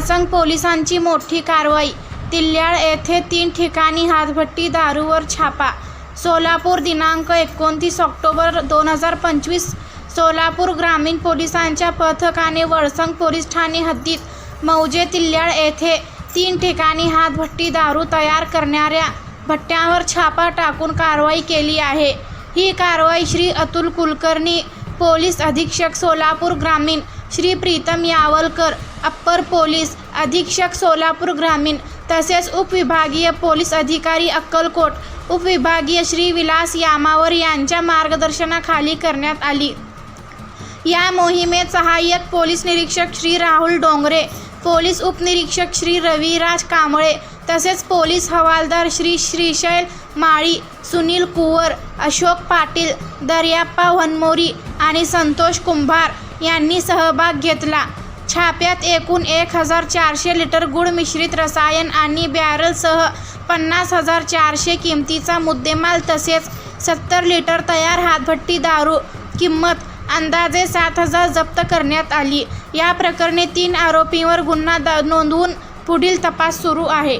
वळसंग पोलिसांची मोठी कारवाई. तिल्याळ येथे तीन ठिकाणी हातभट्टी दारूवर छापा. सोलापूर दिनांक एकोणतीस ऑक्टोबर दोन हजार पंचवीस. सोलापूर ग्रामीण पोलिसांच्या पथकाने वळसंग पोलीस ठाणे हद्दीत मौजे तिल्याळ येथे तीन ठिकाणी हातभट्टी दारू तयार करणाऱ्या भट्ट्यांवर छापा टाकून कारवाई केली आहे. ही कारवाई श्री अतुल कुलकर्णी पोलीस अधीक्षक सोलापूर ग्रामीण श्री प्रीतम यावलकर अप्पर पोलीस अधीक्षक सोलापूर ग्रामीण तसेच उपविभागीय पोलीस अधिकारी अक्कलकोट उपविभागीय श्री विलास यामावर यांच्या मार्गदर्शनाखाली करण्यात आली. या मोहिमेत सहाय्यक पोलीस निरीक्षक श्री राहुल डोंगरे पोलीस उपनिरीक्षक श्री रविराज कांबळे तसेच पोलीस हवालदार श्री श्रीशैल माळी सुनील कुवर अशोक पाटील दर्याप्पा वनमोरी आणि संतोष कुंभार यांनी सहभाग घेतला. छाप्यात एकूण एक हजार चारशे लिटर गुळ मिश्रित रसायन आणि बॅरलसह पन्नास हजार चारशे किमतीचा मुद्देमाल तसेच सत्तर लिटर तयार हातभट्टी दारू किंमत अंदाजे सात हजार जप्त करण्यात आली. या प्रकरणी तीन आरोपींवर गुन्हा दा नोंदवून पुढील तपास सुरू आहे.